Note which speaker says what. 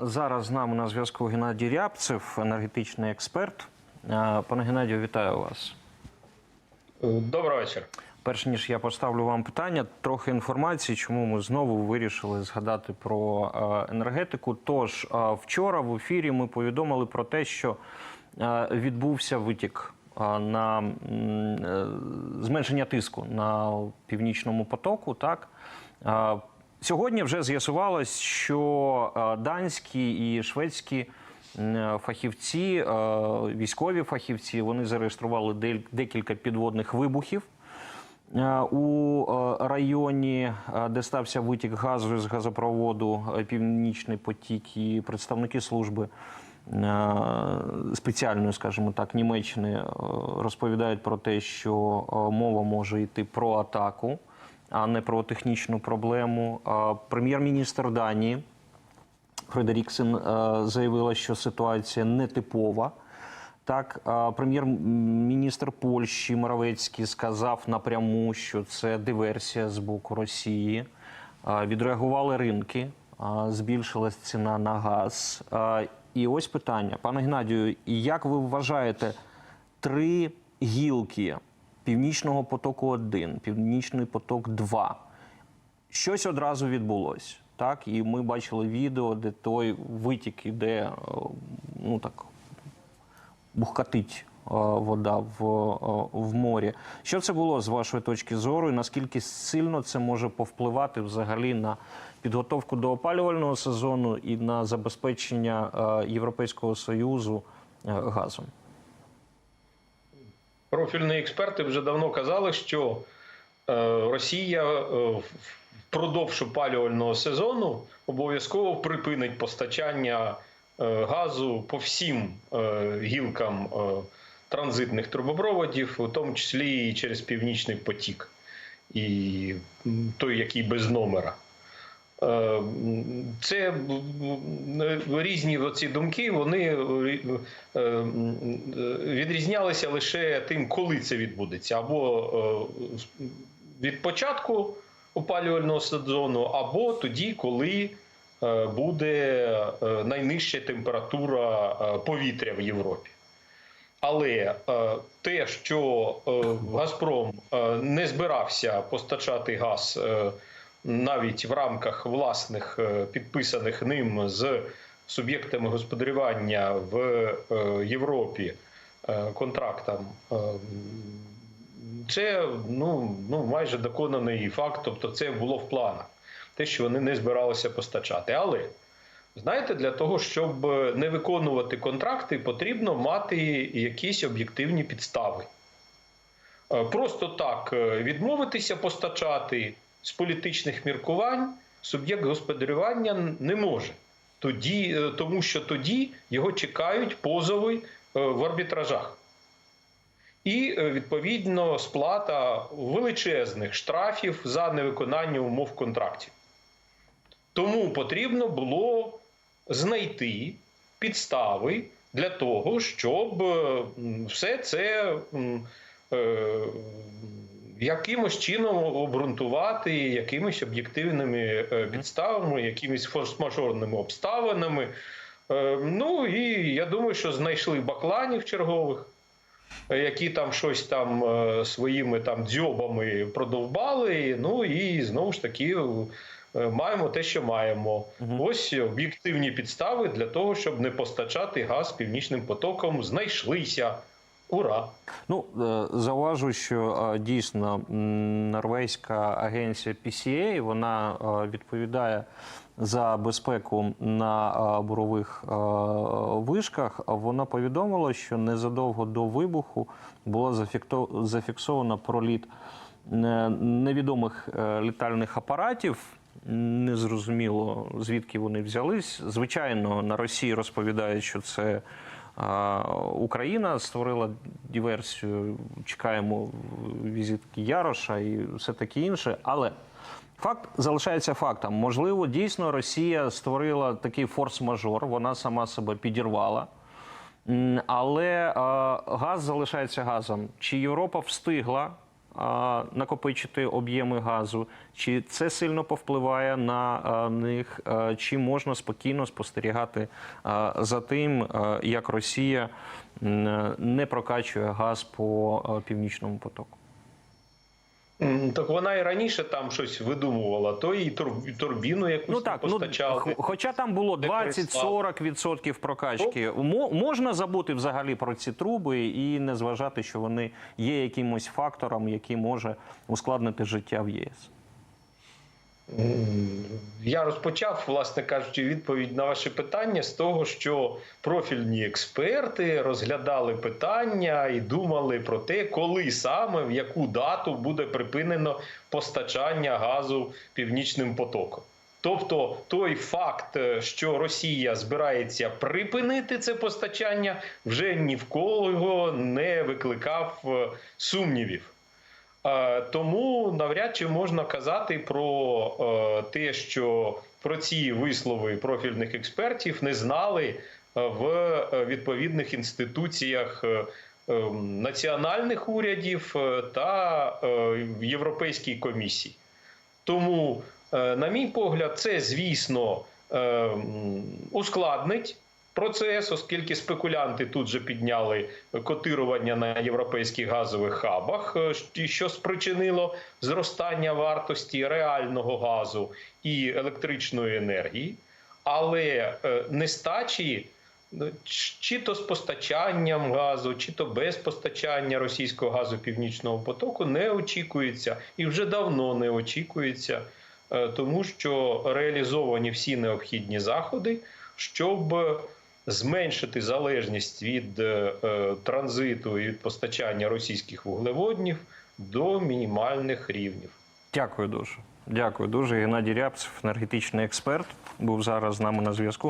Speaker 1: Зараз з нами на зв'язку Геннадій Рябцев, енергетичний експерт. Пане Геннадію, вітаю вас.
Speaker 2: Добрий вечір.
Speaker 1: Перш ніж я поставлю вам питання, трохи інформації, чому ми знову вирішили згадати про енергетику. Тож вчора в ефірі ми повідомили про те, що відбувся витік на е, зменшення тиску на північному потоку. Так сьогодні вже з'ясувалось, що е, данські і шведські фахівці, е, військові фахівці, вони зареєстрували декілька підводних вибухів. Е, У районі, де стався витік газу з газопроводу Північний потік, і представники служби спеціальної, скажімо так, Німеччини розповідають про те, що мова може йти про атаку, а не про технічну проблему. Прем'єр-міністр Данії Фредеріксен е, заявила, що ситуація нетипова. Так, прем'єр-міністр Польщі Моровецький сказав напряму, що це диверсія з боку Росії. Е, Відреагували ринки, е, збільшилась ціна на газ. І ось питання, пане Геннадію, як ви вважаєте, три гілки Північного потоку 1 Північний поток 2 щось одразу відбулося. Так, і ми бачили відео, де той витік іде, е, ну так, бухкатить е, вода в, е, в морі. Що це було з вашої точки зору, і наскільки сильно це може повпливати взагалі на підготовку до опалювального сезону і на забезпечення Європейського Союзу газом?
Speaker 2: Профільні експерти вже давно казали, що е, Росія е, впродовж опалювального сезону обов'язково припинить постачання е, газу по всім гілкам транзитних трубопроводів, у тому числі і через Північний потік, і той, який без номера. Е, Це різні ці думки, вони е, е, відрізнялися лише тим, коли це відбудеться, або від початку опалювального сезону, або тоді, коли буде найнижча температура повітря в Європі. Але те, що Газпром не збирався постачати газ навіть в рамках власних е, підписаних ним з суб'єктами господарювання в е, Європі е, контрактам, це ну, ну, майже доконаний факт, тобто це було в планах, те, що вони не збиралися постачати. Але Знаєте, для того, щоб не виконувати контракти, потрібно мати якісь об'єктивні підстави. Просто так відмовитися постачати з політичних міркувань суб'єкт господарювання не може. Тоді, е, тому що тоді його чекають позови е, в арбітражах. І е, відповідно сплата величезних штрафів за невиконання умов контрактів. Тому потрібно було знайти підстави для того, щоб все це якимось чином обґрунтувати, якимись об'єктивними е, підставами, якимись форс-мажорними обставинами. Е, Ну і я думаю, що знайшли бакланів чергових. е, Які там щось там своїми там дзьобами продовбали, ну і знову ж таки маємо те, що маємо. Ось об'єктивні підстави для того, щоб не постачати газ північним потоком, знайшлися. Ура!
Speaker 1: Ну, е, зауважу, що е, дійсно норвезька агенція PCA, вона е, відповідає за безпеку на бурових вишках. Вона повідомила, що незадовго до вибуху було зафіксовано проліт невідомих літальних апаратів. Незрозуміло, звідки вони взялись. Звичайно, на Росії розповідають, що це Україна створила диверсію. Чекаємо візитки Яроша і все таке інше. Але факт залишається фактом. Можливо, дійсно Росія створила такий форс-мажор, вона сама себе підірвала. Але газ залишається газом. Чи Європа встигла накопичити об'єми газу? Чи це сильно повпливає на них? Чи можна спокійно спостерігати за тим, як Росія не прокачує газ по північному потоку?
Speaker 2: Так вона і раніше там щось видумувала, то і тур- турбіну якусь
Speaker 1: Ну так, ну,
Speaker 2: постачали.
Speaker 1: х- хоча там було
Speaker 2: не прислав.
Speaker 1: 20-40% прокачки. Мо- можна забути взагалі про ці труби і не зважати, що вони є якимось фактором, який може ускладнити життя в ЄС.
Speaker 2: Я розпочав, власне кажучи, відповідь на ваше питання з того, що профільні експерти розглядали питання і думали про те, коли саме в яку дату буде припинено постачання газу північним потоком. Тобто той факт, е, що Росія збирається припинити це постачання, вже ні в кого не викликав е, сумнівів. Е, Тому навряд чи можна казати про е, те, що про ці вислови профільних експертів не знали е, в відповідних інституціях е, е, національних урядів та Європейській комісії. Тому, на мій погляд, це звісно ускладнить процес, оскільки спекулянти тут же підняли котирування на європейських газових хабах, е, що спричинило зростання вартості реального газу і електричної енергії, але е, нестачі. ну, Чи то з постачанням газу, чи то без постачання російського газу північного потоку не очікується і вже давно не очікується, е, тому що реалізовані всі необхідні заходи, щоб зменшити залежність від е, е, транзиту і від постачання російських вуглеводнів до мінімальних рівнів.
Speaker 1: Дякую дуже. Дякую дуже. Геннадій Рябцев, енергетичний експерт, був зараз з нами на зв'язку.